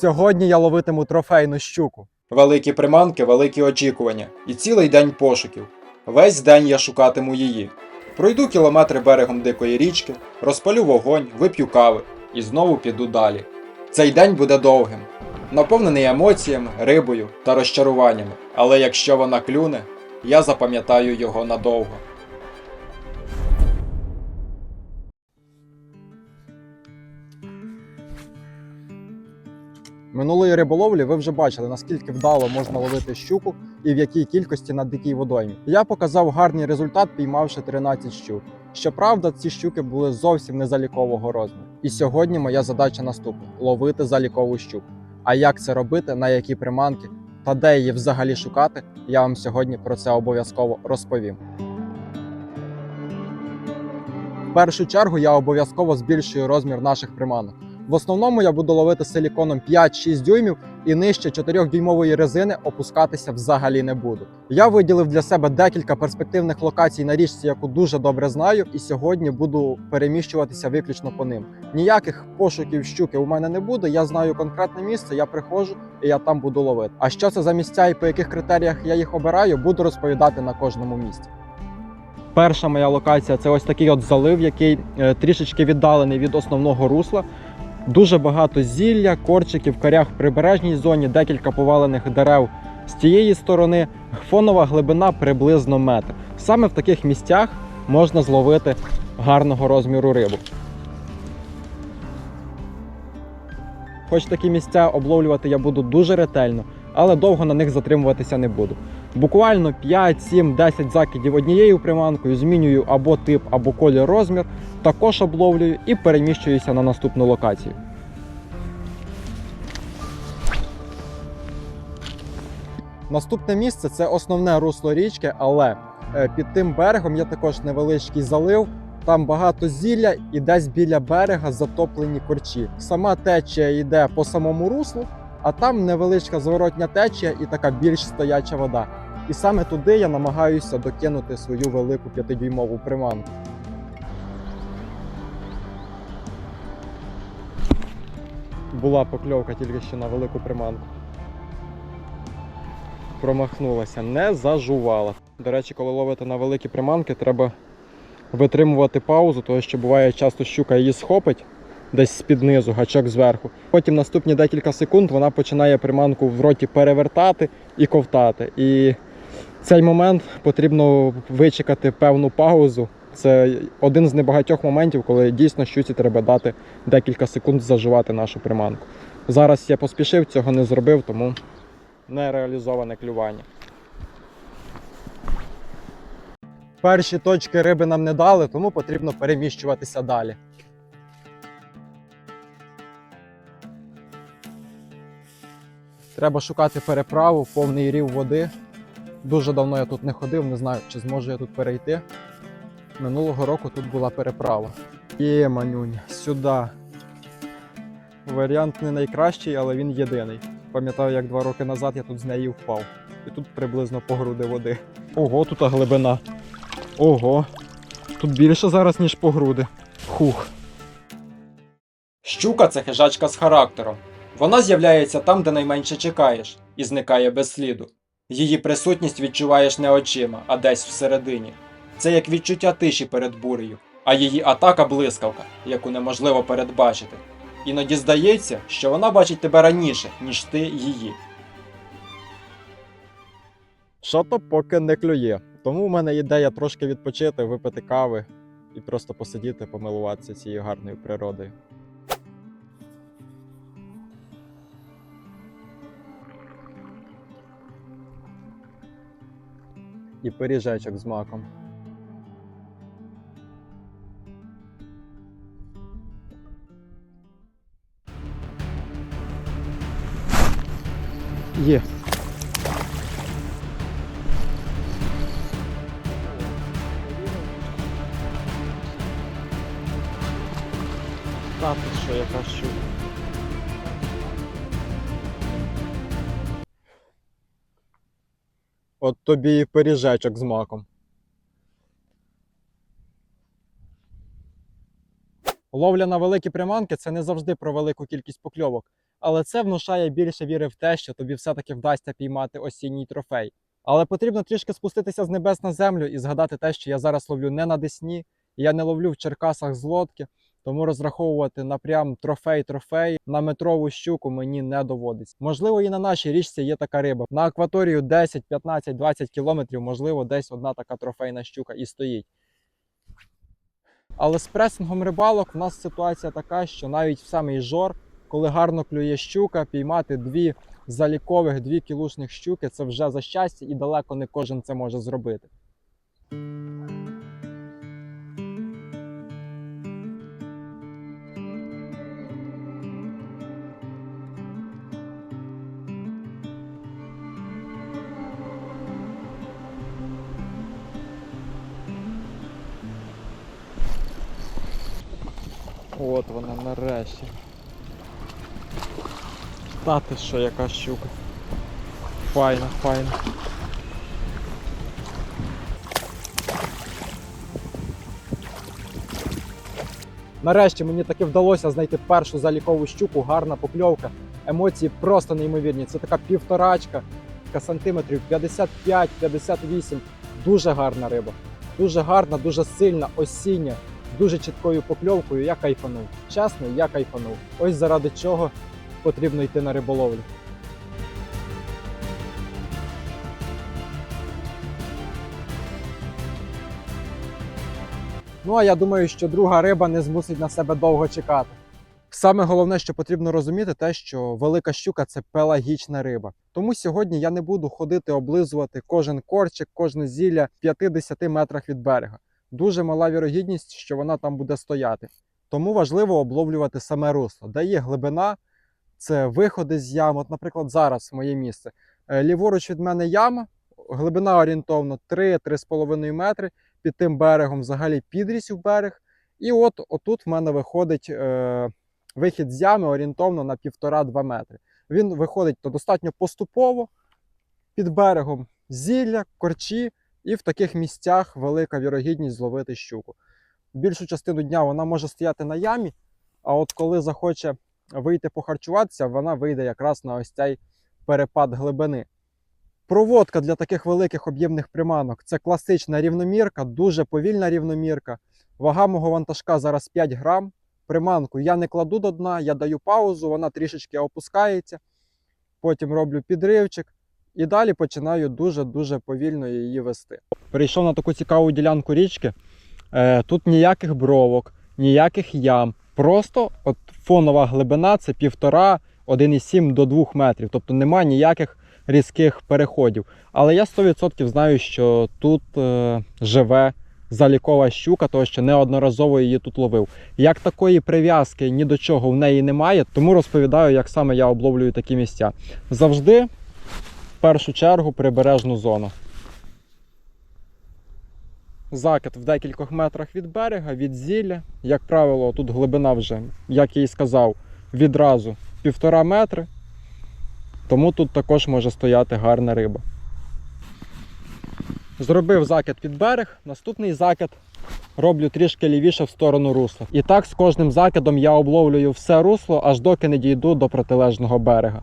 Сьогодні я ловитиму трофейну щуку. Великі приманки, великі очікування і цілий день пошуків. Весь день я шукатиму її. Пройду кілометри берегом дикої річки, розпалю вогонь, вип'ю кави і знову піду далі. Цей день буде довгим, наповнений емоціями, рибою та розчаруваннями. Але якщо вона клюне, я запам'ятаю його надовго. Минулої риболовлі ви вже бачили, наскільки вдало можна ловити щуку і в якій кількості на дикій водоймі. Я показав гарний результат, піймавши 13 щук. Щоправда, ці щуки були зовсім не залікового розміру. І сьогодні моя задача наступна: ловити залікову щуку. А як це робити, на які приманки та де її взагалі шукати, я вам сьогодні про це обов'язково розповім. В першу чергу я обов'язково збільшую розмір наших приманок. В основному я буду ловити силіконом 5-6 дюймів і нижче 4-дюймової резини опускатися взагалі не буду. Я виділив для себе декілька перспективних локацій на річці, яку дуже добре знаю, і сьогодні буду переміщуватися виключно по ним. Ніяких пошуків щуки у мене не буде. Я знаю конкретне місце, я приходжу і я там буду ловити. А що це за місця і по яких критеріях я їх обираю, буду розповідати на кожному місці. Перша моя локація це ось такий от залив, який е, трішечки віддалений від основного русла. Дуже багато зілля, корчиків, корях в прибережній зоні, декілька повалених дерев з тієї сторони. Фонова глибина приблизно метр. Саме в таких місцях можна зловити гарного розміру рибу. Хоч такі місця обловлювати я буду дуже ретельно, але довго на них затримуватися не буду. Буквально 5, 7, 10 закидів однією приманкою, змінюю або тип, або колір розмір, також обловлюю і переміщуюся на наступну локацію. Наступне місце це основне русло річки, але е, під тим берегом є також невеличкий залив. Там багато зілля і десь біля берега затоплені корчі. Сама течія йде по самому руслу, а там невеличка зворотня течія і така більш стояча вода. І саме туди я намагаюся докинути свою велику п'ятидюймову приманку. Була покльовка тільки що на велику приманку. Промахнулася, не зажувала. До речі, коли ловити на великі приманки, треба витримувати паузу, тому що буває часто щука її схопить десь з-під низу, гачок зверху. Потім наступні декілька секунд вона починає приманку в роті перевертати і ковтати. І цей момент потрібно вичекати певну паузу. Це один з небагатьох моментів, коли дійсно щуці треба дати декілька секунд заживати нашу приманку. Зараз я поспішив, цього не зробив, тому нереалізоване клювання. Перші точки риби нам не дали, тому потрібно переміщуватися далі. Треба шукати переправу, повний рів води. Дуже давно я тут не ходив, не знаю, чи зможу я тут перейти. Минулого року тут була переправа. Є, манюнь, сюди. Варіант не найкращий, але він єдиний. Пам'ятаю, як два роки назад я тут з неї впав. І тут приблизно по груди води. Ого, тут глибина. Ого. Тут більше зараз, ніж по груди. Хух. Щука це хижачка з характером. Вона з'являється там, де найменше чекаєш, і зникає без сліду. Її присутність відчуваєш не очима, а десь всередині. Це як відчуття тиші перед бурею, а її атака блискавка, яку неможливо передбачити. Іноді здається, що вона бачить тебе раніше, ніж ти її. Що-то поки не клює. Тому в мене ідея трошки відпочити, випити кави і просто посидіти, помилуватися цією гарною природою. І пиріжечок з маком. Є. Та що, яка щука. От тобі і пиріжечок з маком. Ловля на великі приманки це не завжди про велику кількість покльовок, але це внушає більше віри в те, що тобі все-таки вдасться піймати осінній трофей. Але потрібно трішки спуститися з небес на землю і згадати те, що я зараз ловлю не на Десні, я не ловлю в Черкасах з лодки, тому розраховувати на прям трофей-трофей на метрову щуку мені не доводиться. Можливо, і на нашій річці є така риба. На акваторію 10, 15, 20 кілометрів, можливо, десь одна така трофейна щука і стоїть. Але з пресингом рибалок в нас ситуація така, що навіть в самий жор, коли гарно клює щука, піймати дві залікових, дві кілушних щуки це вже за щастя, і далеко не кожен це може зробити. От вона нарешті. Та ти що, яка щука. Файна, файна. Нарешті мені таки вдалося знайти першу залікову щуку, гарна покльовка. Емоції просто неймовірні. Це така півторачка, така сантиметрів 55-58. Дуже гарна риба. Дуже гарна, дуже сильна, осіння, дуже чіткою покльовкою. Я кайфанув. Чесно, я кайфанув. Ось заради чого потрібно йти на риболовлю. Ну а я думаю, що друга риба не змусить на себе довго чекати. Саме головне, що потрібно розуміти, те, що велика щука це пелагічна риба. Тому сьогодні я не буду ходити облизувати кожен корчик, кожне зілля в 50 метрах від берега. Дуже мала вірогідність, що вона там буде стояти. Тому важливо обловлювати саме русло, де є глибина, це виходи з ям. От, наприклад, зараз моє місце. Е, Ліворуч від мене яма, глибина орієнтовно 3-3,5 метри. Під тим берегом взагалі підріс в берег. І от отут в мене виходить е, вихід з ями орієнтовно на 1,5-2 метри. Він виходить то достатньо поступово, під берегом зілля, корчі, і в таких місцях велика вірогідність зловити щуку. Більшу частину дня вона може стояти на ямі, а от коли захоче вийти похарчуватися, вона вийде якраз на ось цей перепад глибини. Проводка для таких великих об'ємних приманок це класична рівномірка, дуже повільна рівномірка. Вага мого вантажка зараз 5 грам. Приманку я не кладу до дна, я даю паузу, вона трішечки опускається. Потім роблю підривчик і далі починаю дуже-дуже повільно її вести. Перейшов на таку цікаву ділянку річки. Е, Тут ніяких бровок, ніяких ям. Просто от фонова глибина це 1,5, 1,7 до 2 метрів. Тобто немає ніяких різких переходів. Але я 100% знаю, що тут е, живе залікова щука, тому що неодноразово її тут ловив. Як такої прив'язки ні до чого в неї немає, тому розповідаю, як саме я обловлюю такі місця. Завжди першу чергу прибережну зону. Закид в декількох метрах від берега, від зілля. Як правило, тут глибина вже, як я і сказав, відразу півтора метри. Тому тут також може стояти гарна риба. Зробив закид під берег, наступний закид роблю трішки лівіше в сторону русла. І так з кожним закидом я обловлюю все русло, аж доки не дійду до протилежного берега.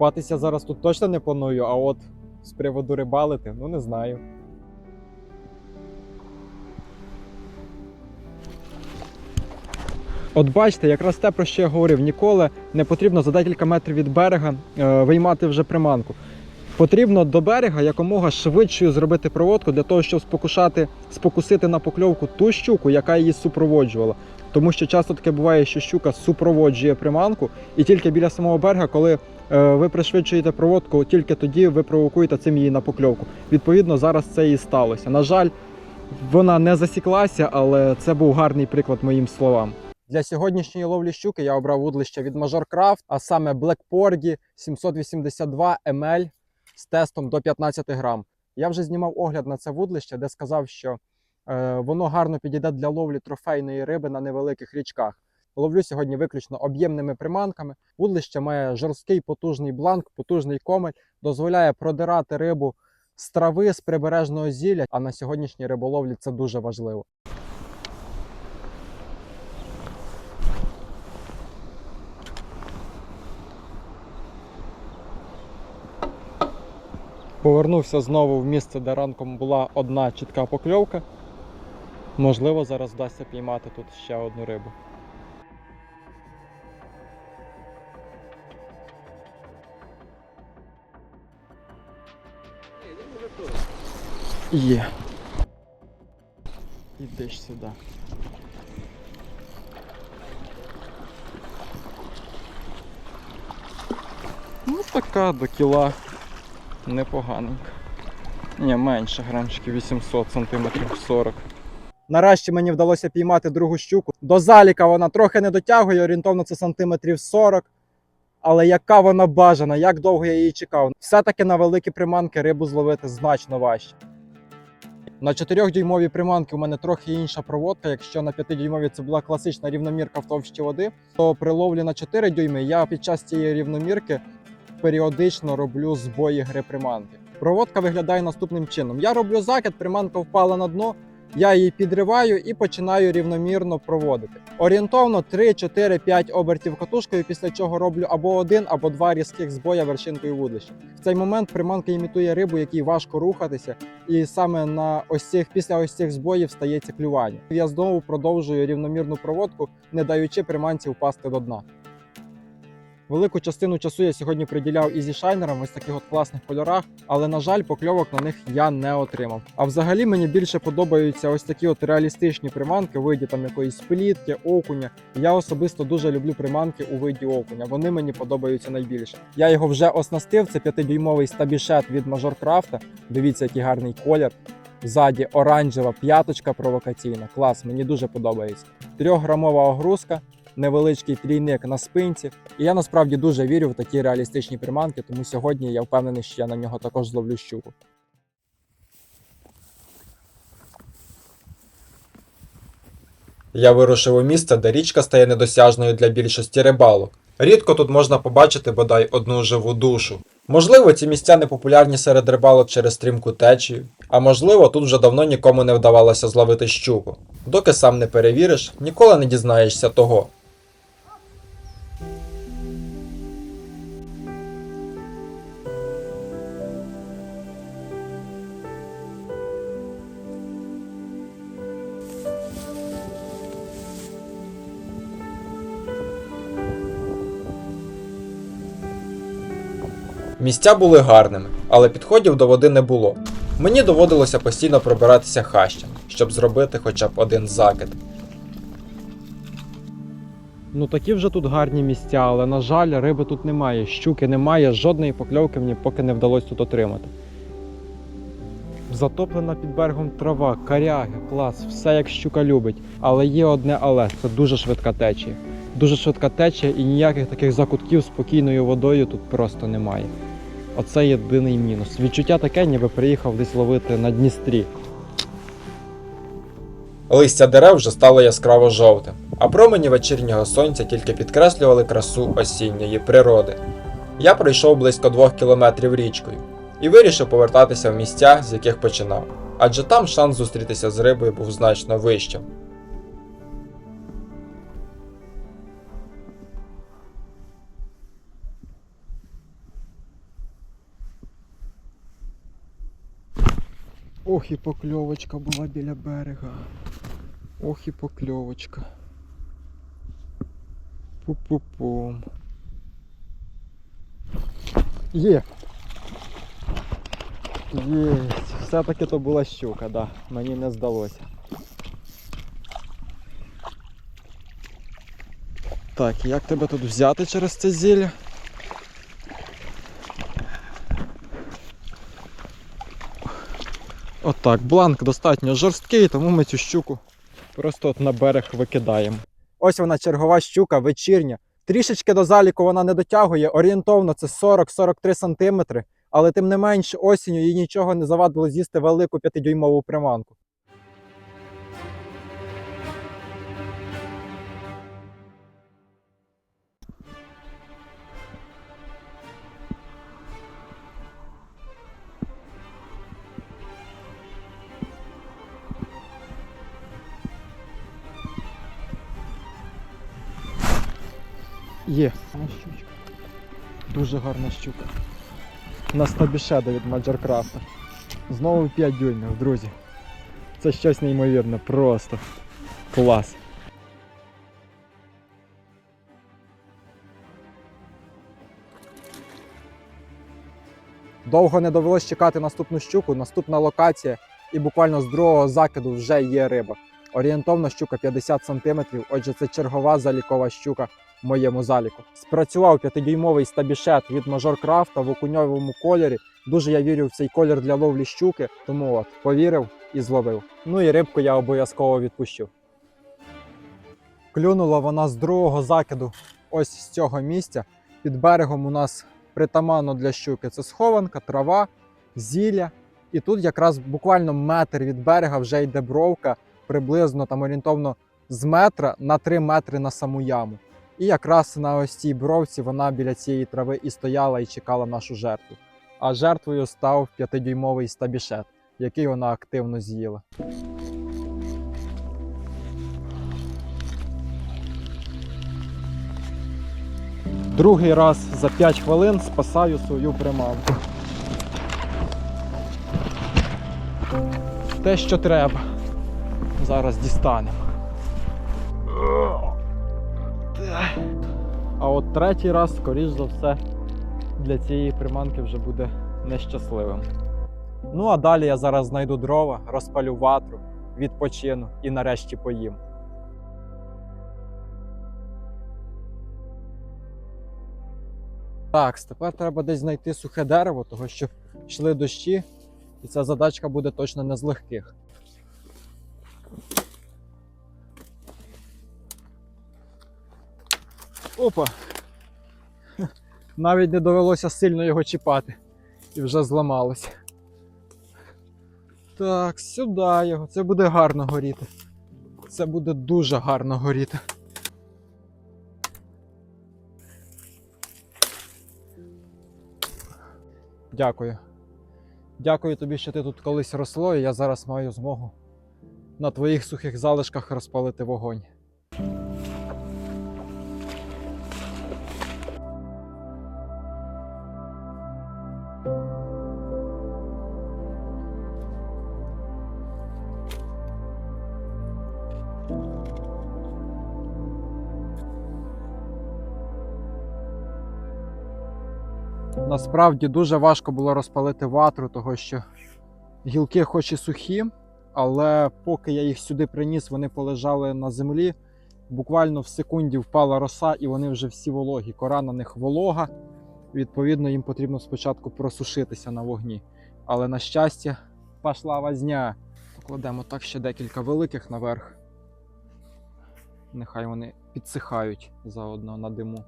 Купатися зараз тут точно не планую, а от з приводу рибалити, ну не знаю. От бачите, якраз те, про що я говорив, ніколи не потрібно за декілька метрів від берега е, виймати вже приманку. Потрібно до берега якомога швидшою зробити проводку для того, щоб спокушати, спокусити на покльовку ту щуку, яка її супроводжувала. Тому що часто таке буває, що щука супроводжує приманку, і тільки біля самого берега, коли ви пришвидшуєте проводку, тільки тоді ви провокуєте цим її на покльовку. Відповідно, зараз це і сталося. На жаль, вона не засіклася, але це був гарний приклад моїм словам. Для сьогоднішньої ловлі щуки я обрав вудлище від Major Craft, а саме Black Porgy 782 ML з тестом до 15 грам. Я вже знімав огляд на це вудлище, де сказав, що Е, Воно гарно підійде для ловлі трофейної риби на невеликих річках. Ловлю сьогодні виключно об'ємними приманками. Вудлище має жорсткий потужний бланк, потужний комель, дозволяє продирати рибу з трави, з прибережного зілля. А на сьогоднішній риболовлі це дуже важливо. Повернувся знову в місце, де ранком була одна чітка покльовка. Можливо, зараз вдасться піймати тут ще одну рибу. Є. Іди ж сюди. Ну така до кіла непоганенька. Ні, менше, грамчиків 800 сантиметрів 40. Нарешті мені вдалося піймати другу щуку. До заліка вона трохи не дотягує, орієнтовно це сантиметрів 40. Але яка вона бажана, як довго я її чекав. Все-таки на великі приманки рибу зловити значно важче. На 4-дюймовій приманки у мене трохи інша проводка. Якщо на 5-дюймовій це була класична рівномірка в товщі води, то при ловлі на 4 дюйми я під час цієї рівномірки періодично роблю збої гри приманки. Проводка виглядає наступним чином: я роблю закид, приманка впала на дно, я її підриваю і починаю рівномірно проводити. Орієнтовно 3, 4, 5 обертів катушкою, після чого роблю або один, або два різких збоя вершинкою вудлища. В цей момент приманка імітує рибу, якій важко рухатися, і саме на ось цих після ось цих збоїв стається клювання. Я знову продовжую рівномірну проводку, не даючи приманці впасти до дна. Велику частину часу я сьогодні приділяв ізішайнерам, ось таких от класних кольорах, але на жаль, покльовок на них я не отримав. А взагалі мені більше подобаються ось такі от реалістичні приманки у виді там якоїсь плітки, окуня. Я особисто дуже люблю приманки у виді окуня. Вони мені подобаються найбільше. Я його вже оснастив. Це 5-дюймовий стабішет від Majorcraft. Дивіться, який гарний колір. Ззаді оранжева п'яточка провокаційна. Клас, мені дуже подобається. Трьохграмова огрузка, невеличкий трійник на спинці. І я насправді дуже вірю в такі реалістичні приманки, тому сьогодні я впевнений, що я на нього також зловлю щуку. Я вирушив у місце, де річка стає недосяжною для більшості рибалок. Рідко тут можна побачити бодай одну живу душу. Можливо, ці місця не популярні серед рибалок через стрімку течію, а можливо, тут вже давно нікому не вдавалося зловити щуку. Доки сам не перевіриш, ніколи не дізнаєшся того. Місця були гарними, але підходів до води не було. Мені доводилося постійно пробиратися хащем, щоб зробити хоча б один закид. Ну такі вже тут гарні місця, але на жаль, риби тут немає, щуки немає, жодної покльовки мені поки не вдалося тут отримати. Затоплена під берегом трава, каряги, клас, все як щука любить. Але є одне але це дуже швидка течія. Дуже швидка течія і ніяких таких закутків спокійною водою тут просто немає. Оце єдиний мінус. Відчуття таке, ніби приїхав десь ловити на Дністрі. Листя дерев вже стало яскраво жовтим, а промені вечірнього сонця тільки підкреслювали красу осінньої природи. Я пройшов близько двох кілометрів річкою і вирішив повертатися в місця, з яких починав, адже там шанс зустрітися з рибою був значно вищим. Ох і покльовочка була біля берега. Ох і покльовочка. Пу-пу-пум. Є. Єсть. Все-таки то була щука, да. Мені не здалося. Так, як тебе тут взяти через це зілля? Отак, бланк достатньо жорсткий, тому ми цю щуку просто от на берег викидаємо. Ось вона чергова щука, вечірня. Трішечки до заліку вона не дотягує, орієнтовно це 40-43 сантиметри, але тим не менш осінню їй нічого не завадило з'їсти велику 5-дюймову приманку. Є. Дуже гарна щука. На стабішеда від Маджоркрафта. Знову 5 дюймів, друзі. Це щось неймовірне, просто клас. Довго не довелось чекати наступну щуку, наступна локація, і буквально з другого закиду вже є риба. Орієнтовна щука 50 см, отже, це чергова залікова щука моєму заліку. Спрацював 5-дюймовий стабішет від Craft в окуньовому кольорі. Дуже я вірю в цей колір для ловлі щуки, тому от повірив і зловив. Ну і рибку я обов'язково відпущу. Клюнула вона з другого закиду, ось з цього місця. Під берегом у нас притаманно для щуки це схованка, трава, зілля. І тут якраз буквально метр від берега вже йде бровка, приблизно там орієнтовно з метра на 3 метри на саму яму. І якраз на ось цій бровці вона біля цієї трави і стояла і чекала нашу жертву. А жертвою став 5-дюймовий стабішет, який вона активно з'їла. Другий раз за 5 хвилин спасаю свою приманку. Те, що треба. Зараз дістанемо. А от третій раз, скоріш за все, для цієї приманки вже буде нещасливим. Ну а далі я зараз знайду дрова, розпалю ватру, відпочину і нарешті поїм. Так, тепер треба десь знайти сухе дерево, того що йшли дощі, і ця задачка буде точно не з легких. Опа! Навіть не довелося сильно його чіпати і вже зламалося. Так, сюди його. Це буде гарно горіти. Це буде дуже гарно горіти. Дякую. Дякую тобі, що ти тут колись росло, і я зараз маю змогу на твоїх сухих залишках розпалити вогонь. Насправді дуже важко було розпалити ватру, того що гілки хоч і сухі, але поки я їх сюди приніс, вони полежали на землі. Буквально в секунді впала роса, і вони вже всі вологі. Кора на них волога. Відповідно, їм потрібно спочатку просушитися на вогні. Але на щастя, пішла возня. Покладемо так ще декілька великих наверх. Нехай вони підсихають заодно на диму.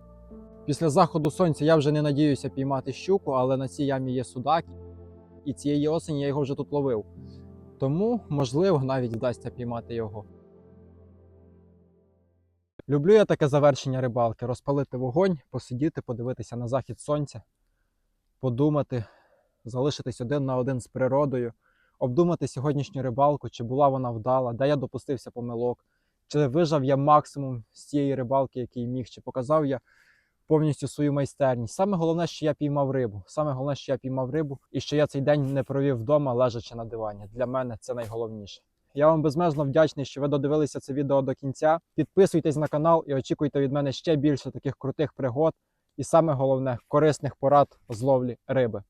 Після заходу сонця я вже не надіюся піймати щуку, але на цій ямі є судак, і цієї осені я його вже тут ловив. Тому, можливо, навіть вдасться піймати його. Люблю я таке завершення рибалки: розпалити вогонь, посидіти, подивитися на захід сонця, подумати, залишитись один на один з природою, обдумати сьогоднішню рибалку, чи була вона вдала, де я допустився помилок, чи вижав я максимум з цієї рибалки, який міг, чи показав я повністю свою майстерність. Саме головне, що я піймав рибу. Саме головне, що я піймав рибу, і що я цей день не провів вдома, лежачи на дивані. Для мене це найголовніше. Я вам безмежно вдячний, що ви додивилися це відео до кінця. Підписуйтесь на канал і очікуйте від мене ще більше таких крутих пригод, і саме головне корисних порад з ловлі риби.